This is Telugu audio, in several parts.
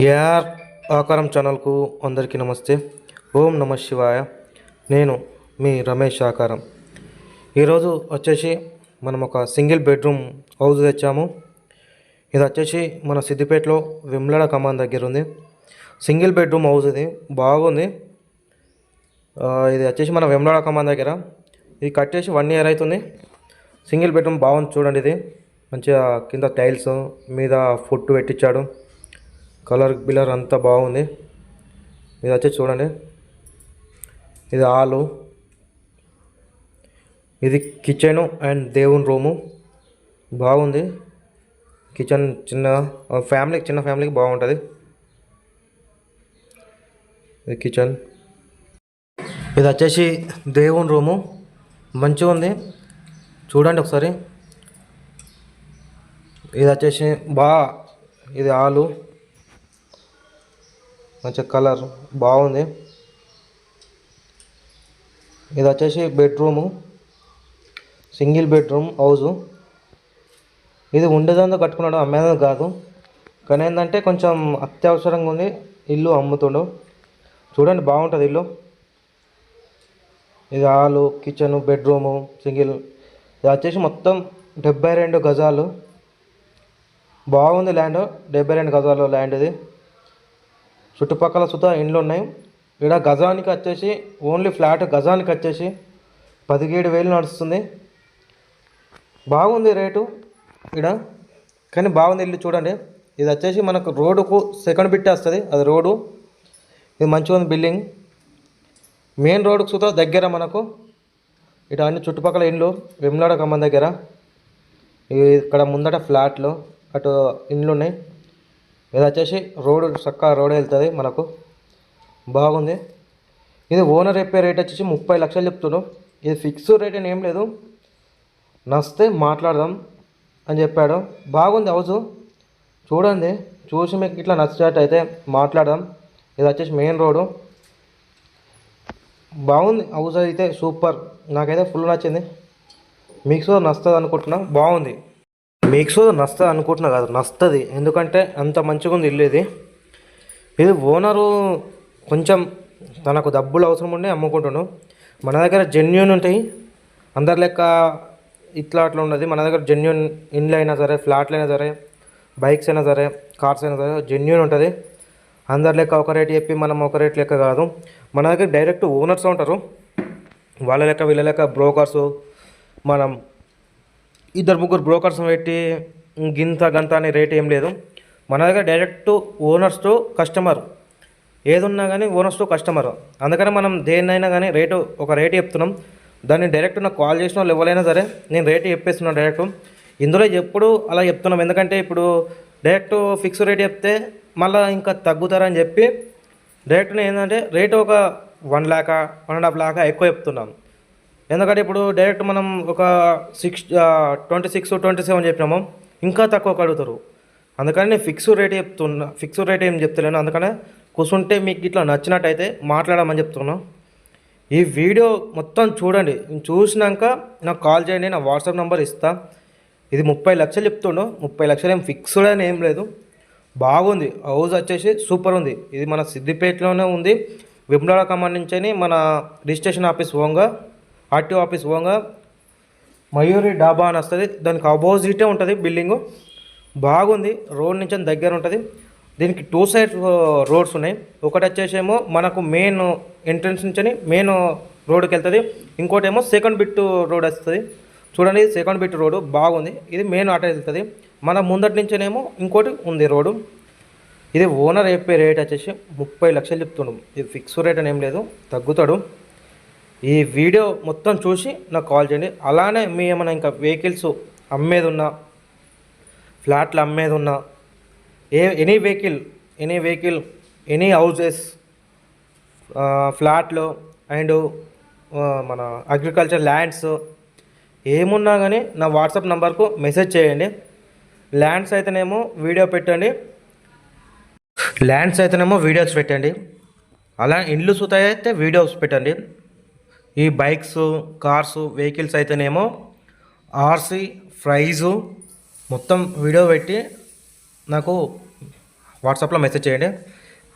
ఏఆర్ ఆకారం ఛానల్కు అందరికీ నమస్తే. ఓం నమ శివాయ. నేను మీ రమేష్ ఆకారం. ఈరోజు వచ్చేసి మనం ఒక సింగిల్ బెడ్రూమ్ హౌస్ తెచ్చాము. ఇది వచ్చేసి మన సిద్దిపేటలో విమ్లడ కమాన్ దగ్గర ఉంది. సింగిల్ బెడ్రూమ్ హౌస్ ఇది. బాగుంది. ఇది వచ్చేసి మన వెమ్లాడ కమాన్ దగ్గర. ఇది కట్టేసి వన్ ఇయర్ అవుతుంది. సింగిల్ బెడ్రూమ్ బాగుంది చూడండి ఇది. మంచిగా కింద టైల్స్ మీద ఫుడ్ పెట్టించాడు. కలర్ బిలర్ అంతా బాగుంది. ఇది వచ్చి చూడండి. ఇది ఆలు. ఇది కిచెన్ అండ్ దేవుని రూము బాగుంది. కిచెన్ చిన్న ఫ్యామిలీకి చిన్న ఫ్యామిలీకి బాగుంటుంది. ఇది కిచెన్ ఇది వచ్చేసి దేవుని రూము మంచిగా ఉంది. చూడండి ఒకసారి. ఇది వచ్చేసి బా ఇది ఆలు. మంచి కలర్ బాగుంది. ఇది వచ్చేసి బెడ్రూము సింగిల్ బెడ్రూమ్ హౌజు ఇది ఉండేదంతా కట్టుకున్నాడు అమ్మేదో కాదు. కానీ ఏంటంటే కొంచెం అత్యవసరంగా ఉంది ఇల్లు అమ్ముతుండు. చూడండి బాగుంటుంది ఇల్లు. ఇది హాలు కిచెను బెడ్రూము సింగిల్. ఇది వచ్చేసి మొత్తం డెబ్బై రెండు గజాలు. బాగుంది ల్యాండ్ డెబ్బై రెండు గజాలు ల్యాండ్ ఇది. చుట్టుపక్కల సుతా ఇండ్లు ఉన్నాయి ఇక్కడ గజానికి వచ్చేసి ఓన్లీ ఫ్లాట్ గజానికి వచ్చేసి పదిహేడు వేలు నడుస్తుంది. బాగుంది రేటు ఇక్కడ కానీ బాగుంది ఇల్లు చూడండి. ఇది వచ్చేసి మనకు రోడ్డుకు సెకండ్ బిట్టే వస్తుంది. అది రోడ్డు. ఇది మంచిగా ఉంది బిల్డింగ్. మెయిన్ రోడ్డుకు సుతా దగ్గర మనకు. ఇటు అన్ని చుట్టుపక్కల ఇండ్లు. వెమ్లాడ ఖమ్మం దగ్గర ఇక్కడ ముందట ఫ్లాట్లు. అటు ఇండ్లు ఉన్నాయి ఇది వచ్చేసి రోడ్ చక్కగా రోడ్ వెళ్తుంది మనకు. బాగుంది. ఇది ఓనర్ చెప్పే రేట్ వచ్చేసి ముప్పై లక్షలు చెప్తున్నాడు ఇది ఫిక్స్ రేట్ అని ఏం లేదు. నస్తే మాట్లాడదాం అని చెప్పాడు. బాగుంది హౌస్. చూడండి చూసి మీకు ఇట్లా నచ్చినట్టయితే మాట్లాడదాం. ఇది వచ్చేసి మెయిన్ రోడ్డు బాగుంది. హౌస్ అయితే సూపర్. నాకైతే ఫుల్ నచ్చింది. మీకు నచ్చుతుంది అనుకుంటున్నా. బాగుంది. మీకు సో నస్తుంది అనుకుంటున్నా కాదు నస్తుంది ఎందుకంటే అంత మంచిగా ఉంది ఇల్లు ఇది. ఇది ఓనరు కొంచెం తనకు డబ్బులు అవసరం ఉండే అమ్ముకుంటున్నాడు మన దగ్గర జెన్యున్ ఉంటాయి. అందరి లెక్క ఇట్లా అట్లా ఉండదు మన దగ్గర జెన్యున్ ఇండ్లు అయినా సరే ఫ్లాట్లు అయినా సరే బైక్స్ అయినా సరే కార్స్ అయినా సరే జెన్యున్ ఉంటుంది. అందరి లెక్క ఒక రేట్ చెప్పి మనం ఒక రేట్ లెక్క కాదు. మన దగ్గర డైరెక్ట్ ఓనర్స్ ఉంటారు. వాళ్ళ లెక్క వీళ్ళ లెక్క బ్రోకర్స్ మనం ఇద్దరు ముగ్గురు బ్రోకర్స్ పెట్టి గింత గంత అనే రేట్ ఏం లేదు. మన దగ్గర డైరెక్ట్ ఓనర్స్ టు కస్టమర్ ఏదున్నా కానీ ఓనర్స్ టు కస్టమర్ అందుకని మనం దేన్నైనా కానీ రేటు ఒక రేటు చెప్తున్నాం. దాన్ని డైరెక్ట్ నాకు కాల్ చేసిన వాళ్ళు ఎవరైనా సరే నేను రేటు చెప్పేస్తున్నాను డైరెక్ట్ ఇందులో ఎప్పుడు అలా చెప్తున్నాం. ఎందుకంటే ఇప్పుడు డైరెక్ట్ ఫిక్స్ రేట్ చెప్తే మళ్ళీ ఇంకా తగ్గుతారని చెప్పి డైరెక్ట్ ఏంటంటే రేటు ఒక one lakh one and half lakh ఎక్కువ చెప్తున్నాం. ఎందుకంటే ఇప్పుడు డైరెక్ట్ మనం ఒక six twenty six twenty seven చెప్పినాము. ఇంకా తక్కువ అడుగుతారు అందుకని నేను ఫిక్స్ రేట్ చెప్తున్నా ఫిక్స్ రేట్ ఏం చెప్తలేను. అందుకనే కూర్చుంటే మీకు ఇట్లా నచ్చినట్టయితే మాట్లాడమని చెప్తున్నాను ఈ వీడియో మొత్తం చూడండి. చూసినాక నాకు కాల్ చేయండి నా వాట్సాప్ నెంబర్ ఇస్తా. ఇది ముప్పై లక్షలు చెప్తుండు. ముప్పై లక్షలు ఏం ఫిక్స్డ్ అని ఏం లేదు. బాగుంది. హౌస్ వచ్చేసి సూపర్ ఉంది. ఇది మన సిద్దిపేటలోనే ఉంది. విమ్లాడ కమాండ్ నుంచి మన రిజిస్ట్రేషన్ ఆఫీస్ ఓంగా ఆర్టీఓ ఆఫీస్ పోగా మయూరి డాబా అని వస్తుంది. దానికి అపోజిటే ఉంటుంది బిల్డింగు. బాగుంది. రోడ్ నుంచి దగ్గర ఉంటుంది. దీనికి టూ సైడ్ రోడ్స్ ఉన్నాయి. ఒకటి వచ్చేసేమో మనకు మెయిన్ ఎంట్రన్స్ నుంచి మెయిన్ రోడ్కి వెళ్తుంది. ఇంకోటి ఏమో సెకండ్ బిట్ రోడ్ వస్తుంది. చూడండి సెకండ్ బిట్ రోడ్ బాగుంది. ఇది మెయిన్ ఆటో వెళ్తుంది. మన ముందటి నుంచేనేమో ఇంకోటి ఉంది రోడ్డు ఇది ఓనర్ చెప్పే రేట్ వచ్చేసి ముప్పై లక్షలు చెప్తున్నాం ఇది ఫిక్స్ రేట్ అని ఏం లేదు. తగ్గుతాడు. ఈ వీడియో మొత్తం చూసి నాకు కాల్ చేయండి. అలానే మీ ఏమైనా ఇంకా వెహికల్స్ అమ్మేది ఉన్నా ఫ్లాట్లు అమ్మేది ఉన్నా ఏ any vehicle any vehicle any houses ఫ్లాట్లు అండ్ మన అగ్రికల్చర్ ల్యాండ్స్ ఏమున్నా కానీ నా వాట్సాప్ నంబర్కు మెసేజ్ చేయండి. ల్యాండ్స్ అయితేనేమో వీడియో పెట్టండి. ల్యాండ్స్ అయితేనేమో వీడియోస్ పెట్టండి. అలా ఇండ్లు సూతాయి అయితే వీడియోస్ పెట్టండి. ఈ బైక్స్ కార్స్ వెహికల్స్ అయితేనేమో ఆర్సీ ప్రైజు మొత్తం వీడియో పెట్టి నాకు వాట్సాప్లో మెసేజ్ చేయండి.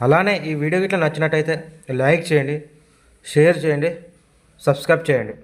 అలానే ఈ వీడియో గిట్ల నచ్చినట్టయితే లైక్ చేయండి షేర్ చేయండి సబ్స్క్రైబ్ చేయండి.